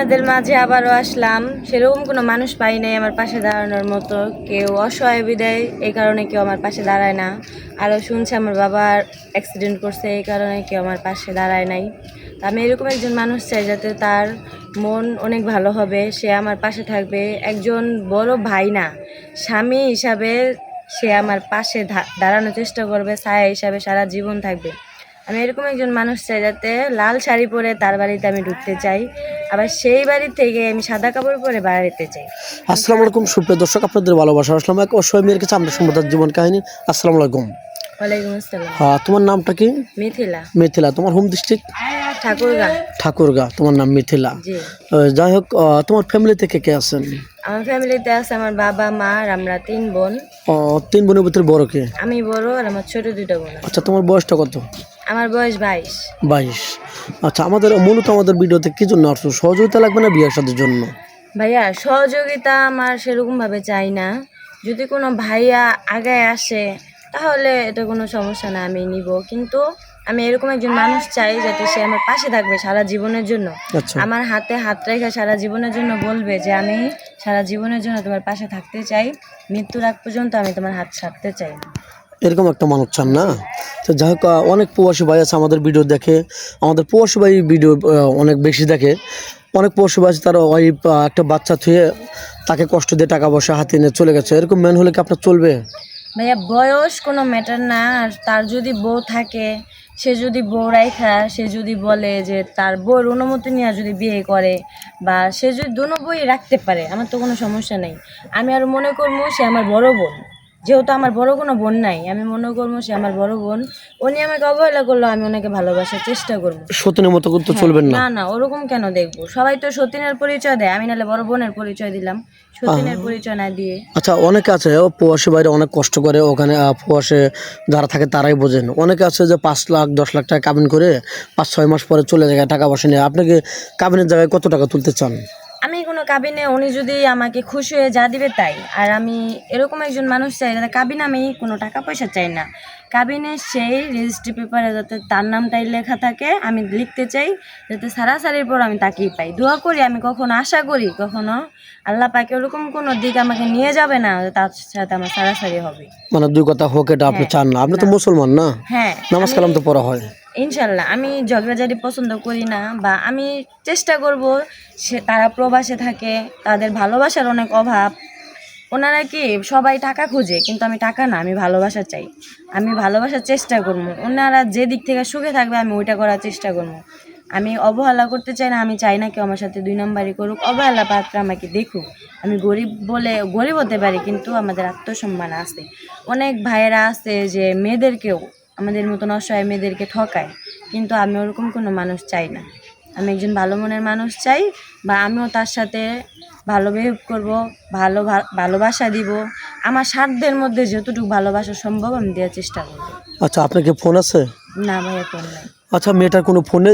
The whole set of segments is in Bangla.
আপনাদের মাঝে আবারও আসলাম। সেরকম কোনো মানুষ পাই নাই আমার পাশে দাঁড়ানোর মতো। কেউ অসহায় বিদায়, এই কারণে কেউ আমার পাশে দাঁড়ায় না। আরও শুনছে আমার বাবার অ্যাক্সিডেন্ট করছে, এই কারণে কেউ আমার পাশে দাঁড়ায় নাই। আমি এরকম একজন মানুষ চাই যাতে তার মন অনেক ভালো হবে, সে আমার পাশে থাকবে। একজন বড় ভাই না, স্বামী হিসাবে সে আমার পাশে দাঁড়ানোর চেষ্টা করবে, ছায়া হিসাবে সারা জীবন থাকবে। আমি এরকম একজন মানুষ চাই যাতে লাল শাড়ি পরে তার বাড়িতে আমি ঢুকতে চাই আবার সেই বাড়ি থেকে আমি সাদা কাপড় পরে বাড়িতে চাই। আসসালামু আলাইকুম সুপ্রিয় দর্শক আপনাদের ভালোবাসা আসলাম এক অসহায় মেয়ের কাছে। আমরা সম্পদার জীবন কাহিনী। আসসালামু আলাইকুম। ওয়ালাইকুম আসসালাম। হ্যাঁ তোমার নামটা কি? মিথিলা। মিথিলা। তোমার হোম ডিস্ট্রিক্ট? ঠাকুরগা। ঠাকুরগা তোমার নাম মিথিলা। যাই হোক তোমার ফ্যামিলি থেকে কে আছেন? আমার ফ্যামিলিতে আছে আমার বাবা মা আর আমরা তিন বোন। আহ, তিন বোনের ভিতরে বড় কে? আমি বড় আর আমার ছোট দুটো বোন। আচ্ছা তোমার বয়সটা কত? আমার বয়স বাইশ। বাইশ। আচ্ছা আমাদের মূলত আমাদের ভিডিওতে কি জন্য আসছো সহযোগিতা লাগবে না বিয়ের সাথে জন্য? ভাইয়া সহযোগিতা আমার সেরকমভাবে চাই না। যদি কোনো ভাইয়া আগায় আসে তাহলে এটা কোনো সমস্যা না আমি নিব। কিন্তু আমি এরকম একজন মানুষ চাই যাতে সে আমার পাশে থাকবে সারা জীবনের জন্য। আচ্ছা। আমার হাতে হাত রেখে সারা জীবনের জন্য বলবে যে আমি সারা জীবনের জন্য তোমার পাশে থাকতে চাই। মৃত্যুর আগ পর্যন্ত আমি তোমার হাত ছাড়তে চাই। এরকম একটা মানুষ চান না? তো যাই হোক অনেক প্রবাসী ভাই আছে আমাদের ভিডিও দেখে। আমাদের প্রবাসী ভাই ভিডিও অনেক বেশি দেখে। অনেক ভাই আছে, তারা ওই একটা বাচ্চা থুয়ে তাকে কষ্ট দিয়ে টাকা পয়সা হাতে নিয়ে চলে গেছে। এরকম ম্যান হলে কি আপনার চলবে? ভাইয়া, বয়স কোনো ম্যাটার না। আর তার যদি বউ থাকে, সে যদি বউ রাইখা সে যদি বলে যে তার বউর অনুমতি নিয়ে যদি বিয়ে করে, বা সে যদি দুনো বই রাখতে পারে, আমার তো কোনো সমস্যা নেই। আমি আর মনে করব সে আমার বড় বোন। যেহেতু আমার বড় কোনো বোন নাই আমি মনে করব সে আমার বড় বোন উনি আমাকে অবহেলা করল আমি ওনাকে ভালোবাসার চেষ্টা করব। সতীনের মতো করতে চলবেন না। না না ওরকম কেন দেখব? সবাই তো সতীনের পরিচয় দেয় আমি নাহলে বড় বোনের পরিচয় দিলাম। সতীনের পরিচয় না দিয়ে। আচ্ছা অনেকে আছে ও প্রবাসী বাইরে অনেক কষ্ট করে ওখানে আহ, প্রবাসে যারা থাকে তারাই বোঝেন। অনেকে আছে যে পাঁচ লাখ দশ লাখ টাকা কাবিন করে পাঁচ ছয় মাস পরে চলে যায় টাকা পয়সা নিয়ে। আপনাকে কাবিনের জায়গায় কত টাকা তুলতে চান? কোনো কাবিনে উনি যদি আমাকে খুশি হয়ে যা দিবে তাই। আর আমি এরকম একজন মানুষ চাই যাতে কাবিনে আমি কোনো টাকা পয়সা চাই না। কাবিনে সেই রেজিস্ট্রি পেপারে যাতে তার নামটাই লেখা থাকে আমি লিখতে চাই যাতে সারাসারির পর আমি তাকেই পাই। দোয়া করি আমি কখনো আশা করি কখনো আল্লাহ পাকে ওরকম কোনো দিক আমাকে নিয়ে যাবে না তার সাথে আমার সারাসারি হবে। মানে দুই কথা হোক এটা আপনি চান না। আপনি তো মুসলমান না? হ্যাঁ। নামাজ কালাম তো পড়া হয়। ইনশাল্লাহ, আমি ঝগড়াঝাটি পছন্দ করি না বা আমি চেষ্টা করব সে, তারা প্রবাসে থাকে, তাদের ভালোবাসার অনেক অভাব। ওনারা কি সবাই টাকা খুঁজে, কিন্তু আমি টাকা না, আমি ভালোবাসা চাই। আমি ভালোবাসার চেষ্টা করব। ওনারা যে দিক থেকে সুখে থাকবে, আমি ওইটা করার চেষ্টা করব। আমি অবহেলা করতে চাই না, আমি চাই না কেউ আমার সাথে দুই নম্বরই করুক। অবহেলা পাত্র আমাকে দেখুক। আমি গরিব বলে, গরিব হতে পারি, কিন্তু আমাদের আত্মসম্মান আছে। অনেক ভাইয়েরা আছে যে, মেয়েদেরকেও আমাদের মতন অসহায় মেয়েদেরকে ঠকায়। কিন্তু আমি ওরকম কোনো মানুষ চাই না। আমি একজন ভালো মনের মানুষ চাই বা আমিও তার সাথে ভালো বিহেভ করব ভালো ভালোবাসা দিব। আমার সাধ্যের মধ্যে যতটুকু ভালোবাসা সম্ভব আমি দেওয়ার চেষ্টা করব। আচ্ছা আপনাকে কি ফোন আছে? না ভাইয়া ফোন নাই। আচ্ছা মেয়েটার কোনো ফোনে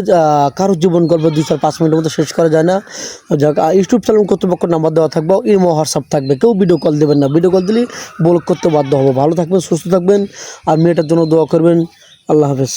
কারোর জীবন গল্প দুই চার পাঁচ মিনিটের মধ্যে শেষ করা যায় না। ইউটিউব চ্যানেল কর্তৃপক্ষ নাম্বার দেওয়া থাকবে, ইমো হোয়াটসঅ্যাপ থাকবে, কেউ ভিডিও কল দেবেন না। ভিডিও কল দিলে ব্লক করতে বাধ্য হব। ভালো থাকবেন, সুস্থ থাকবেন, আর মেয়েটার জন্য দোয়া করবেন। আল্লাহ হাফেজ।